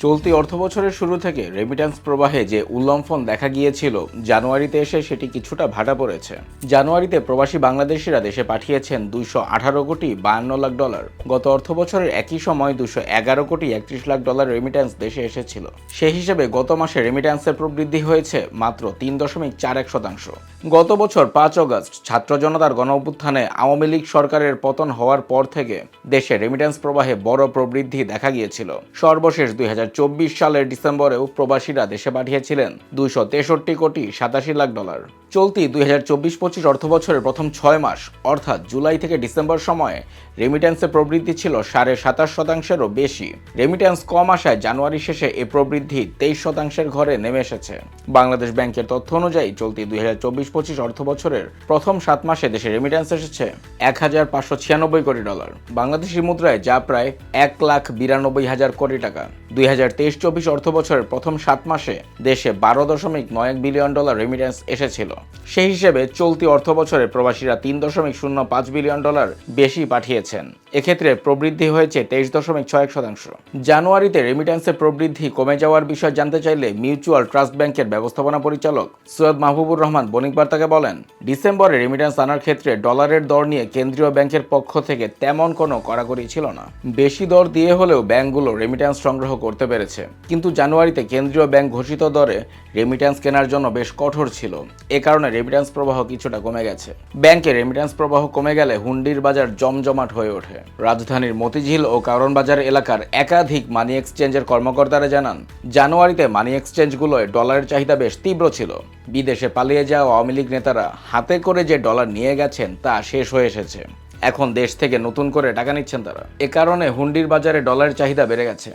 চলতি অর্থবছরের শুরু থেকে রেমিট্যান্স প্রবাহে যে উল্লম্ফন দেখা গিয়েছিল, জানুয়ারিতে এসে সেটি কিছুটা ভাটা পড়েছে। জানুয়ারিতে প্রবাসী বাংলাদেশিরা দেশে পাঠিয়েছেন দুইশো আঠারো কোটি বায়ান্ন লাখ ডলার। গত অর্থবছরের একই সময় দুশো এগারো কোটি একত্রিশ লাখ ডলার রেমিট্যান্স দেশে এসেছিল। সে হিসেবে গত মাসে রেমিট্যান্সের প্রবৃদ্ধি হয়েছে মাত্র তিন দশমিক চার এক শতাংশ। গত বছর পাঁচ অগস্ট ছাত্র জনতার গণ অভ্যুত্থানে আওয়ামী লীগ সরকারের পতন হওয়ার পর থেকে দেশে রেমিট্যান্স প্রবাহে বড় প্রবৃদ্ধি দেখা গিয়েছিল। সর্বশেষ দুই হাজার সালের ডিসেম্বরেও প্রবাসীরা দেশে পাঠিয়েছিলেন দুইশো তেষট্টি কোটি সাতাশি লাখ ডলার। চলতি দুই হাজার চব্বিশ পঁচিশ অর্থবছরের প্রথম ছয় মাস, অর্থাৎ জুলাই থেকে ডিসেম্বর সময়ে রেমিট্যান্সের প্রবৃদ্ধি ছিল সাড়ে সাতাশ শতাংশেরও বেশি। রেমিট্যান্স কম আসায় জানুয়ারি শেষে এ প্রবৃদ্ধি তেইশ শতাংশের ঘরে নেমে এসেছে। বাংলাদেশ ব্যাংকের তথ্য অনুযায়ী, চলতি দুই হাজার চব্বিশ পঁচিশ অর্থবছরের প্রথম সাত মাসে দেশে রেমিট্যান্স এসেছে এক হাজার পাঁচশো ছিয়ানব্বই কোটি ডলার। বাংলাদেশি মুদ্রায় যা প্রায় এক লাখ বিরানব্বই হাজার কোটি টাকা। দুই হাজার হাজার তেইশ চব্বিশ অর্থবছরের প্রথম সাত মাসে দেশে বারো দশমিক নয় এক বিলিয়ন ডলার রেমিট্যান্স এসেছিল। সেই হিসেবে চলতি অর্থবছরে প্রবাসীরা তিন দশমিক শূন্য পাঁচ বিলিয়ন ডলার বেশি পাঠিয়েছেন। এক্ষেত্রে প্রবৃদ্ধি হয়েছে তেইশ দশমিক ছয় এক শতাংশ। জানুয়ারিতে রেমিট্যান্সের প্রবৃদ্ধি কমে যাওয়ার বিষয় জানতে চাইলে মিউচুয়াল ট্রাস্ট ব্যাংকের ব্যবস্থাপনা পরিচালক সৈয়দ মাহবুবুর রহমান বণিক বার্তাকে বলেন, ডিসেম্বরে রেমিট্যান্স আনার ক্ষেত্রে ডলারের দর নিয়ে কেন্দ্রীয় ব্যাংকের পক্ষ থেকে তেমন কোনো কড়াকড়ি ছিল না। বেশি দর দিয়ে হলেও ব্যাংকগুলো রেমিট্যান্স সংগ্রহ করতে পেরেছে। কিন্তু জানুয়ারিতে কেন্দ্রীয় ব্যাংক ঘোষিত দরে রেমিট্যান্স কেনার জন্য বেশ কঠোর ছিল। এ কারণে রেমিট্যান্স প্রবাহ কিছুটা কমে গেছে। ব্যাংকে রেমিট্যান্স প্রবাহ কমে গেলে হুন্ডির বাজার জমজমাট হয়ে ওঠে। রাজধানীর মতিঝিল ও কারণ বাজার এলাকার একাধিক মানি এক্সচেঞ্জের কর্মকর্তারা জানান, জানুয়ারিতে মানি এক্সচেঞ্জগুলোয় ডলারের চাহিদা বেশ তীব্র ছিল। বিদেশে পালিয়ে যাওয়া আওয়ামী লীগ নেতারা হাতে করে যে ডলার নিয়ে গেছেন তা শেষ হয়ে এসেছে। এখন দেশ থেকে নতুন করে টাকা নিচ্ছেন তারা। এ কারণে হুন্ডির বাজারে ডলারের চাহিদা বেড়ে গেছে।